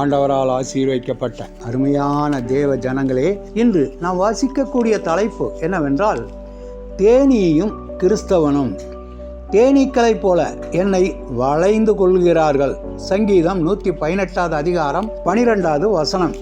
ஆண்டவரால் ஆசீர்வைக்கப்பட்ட அருமையான தேவ ஜனங்களே இன்று நாம் வாசிக்கக்கூடிய தலைப்பு என்னவென்றால் தேனியும் கிறிஸ்தவனும். தேனீக்களைப் போல என்னை வளைந்து கொள்கிறார்கள். சங்கீதம் நூற்றி பதினெட்டாவது அதிகாரம் பனிரெண்டாவது வசனம்.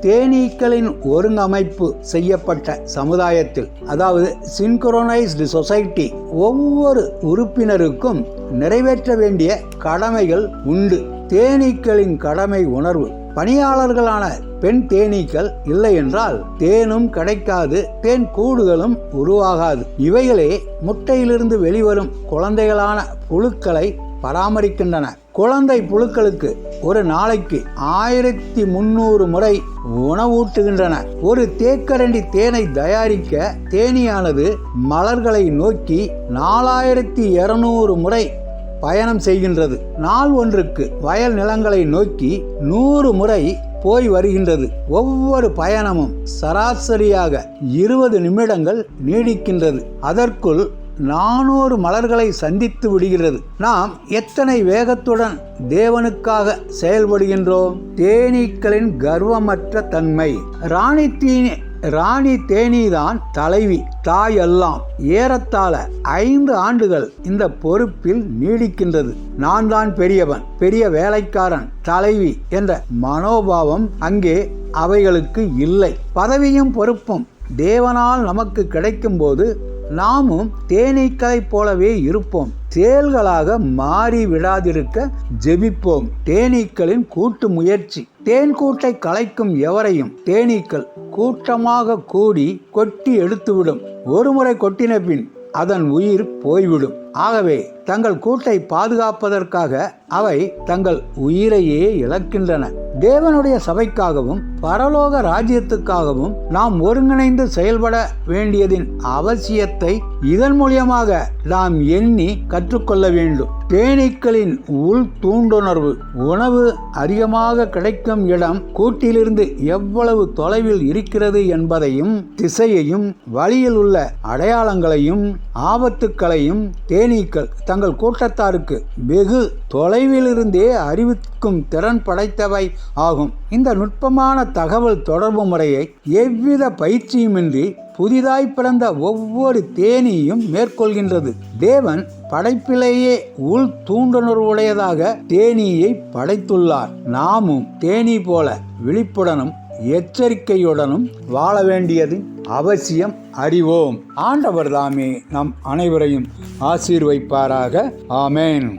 தேனீக்களின் ஒருங்கமைப்பு செய்யப்பட்ட சமுதாயத்தில் அதாவது சின்க்ரோனைஸ்டு சொசைட்டி ஒவ்வொரு உறுப்பினருக்கும் நிறைவேற்ற வேண்டிய கடமைகள் உண்டு. தேனீக்களின் கடமை உணர்வு. பணியாளர்களான பெண் தேனீக்கள் இல்லை என்றால் தேனும் கிடைக்காது தேன் கூடுகளும் உருவாகாது. இவைகளே முட்டையிலிருந்து வெளிவரும் குழந்தைகளான புழுக்களை பராமரிக்கின்றன. குழந்தை புழுக்களுக்கு ஒரு நாளைக்கு ஆயிரத்தி முன்னூறு முறை உணவூட்டுகின்றன. ஒரு தேக்கரண்டி தேனை தயாரிக்க தேனீயானது மலர்களை நோக்கி நாலாயிரத்தி இருநூறு முறை பயணம் செய்கின்றது. நாள் ஒன்றுக்கு வயல் நிலங்களை நோக்கி நூறு முறை போய் வருகின்றது. ஒவ்வொரு பயணமும் சராசரியாக இருபது நிமிடங்கள் நீடிக்கின்றது. அதற்குள் நானூறு மலர்களை சந்தித்து விடுகிறது. நாம் எத்தனை வேகத்துடன் தேவனுக்காக செயல்படுகின்றோம்? தேனீக்களின் கர்வமற்ற தன்மை. ராணி தீனி ராணி தேனீதான் தலைவி. தாய் எல்லாம் ஏறத்தாழ ஐந்து ஆண்டுகள் இந்த பொறுப்பில் நீடிக்கின்றது. நான் தான் பெரியவன் பெரிய வேலைக்காரன் தலைவி என்ற மனோபாவம் அங்கே அவைகளுக்கு இல்லை. பதவியும் பொறுப்பும் தேவனால் நமக்கு கிடைக்கும்போது நாமும் தேனீக்களைப் போலவே இருப்போம். செயல்களாக மாறி விடாதிருக்க ஜெபிப்போம். தேனீக்களின் கூட்டு முயற்சி. தேன் கூட்டை கலைக்கும் எவரையும் தேனீக்கள் கூட்டமாக கூடி கொட்டி எடுத்துவிடும். ஒருமுறை கொட்டின பின் அதன் உயிர் போய்விடும். ஆகவே தங்கள் கூட்டை பாதுகாப்பதற்காக அவை தங்கள் உயிரையே இழக்கின்றன. தேவனுடைய சபைக்காகவும் பரலோக ராஜ்யத்துக்காகவும் நாம் ஒருங்கிணைந்து செயல்பட வேண்டியதின் அவசியத்தை இதன் மூலியமாக நாம் எண்ணி கற்றுக்கொள்ள வேண்டும். தேனீக்களின் உள் தூண்டுணர்வு உணவு அதிகமாக கிடைக்கும் இடம் கூட்டிலிருந்து எவ்வளவு தொலைவில் இருக்கிறது என்பதையும் திசையையும் வழியில் உள்ள அடையாளங்களையும் ஆபத்துக்களையும் தேனீக்கள் தங்கள் கூட்டத்தாருக்கு வெகு தொலைவிலிருந்தே அறிவிக்கும் திறன் படைத்தவை ஆகும். இந்த நுட்பமான தகவல் தொடர்பு முறையை எவ்வித பயிற்சியுமின்றி புதிதாய் பிறந்த ஒவ்வொரு தேனியும் மேற்கொள்கின்றது. தேவன் படைப்பிலேயே உள் தூண்டுணர்வுடையதாக தேனியை படைத்துள்ளார். நாமும் தேனீ போல விழிப்புடனும் எச்சரிக்கையுடனும் வாழ வேண்டியது அவசியம் அறிவோம். ஆண்டவர் தாமே நம் அனைவரையும் ஆசீர்வைப்பாராக. ஆமேன்.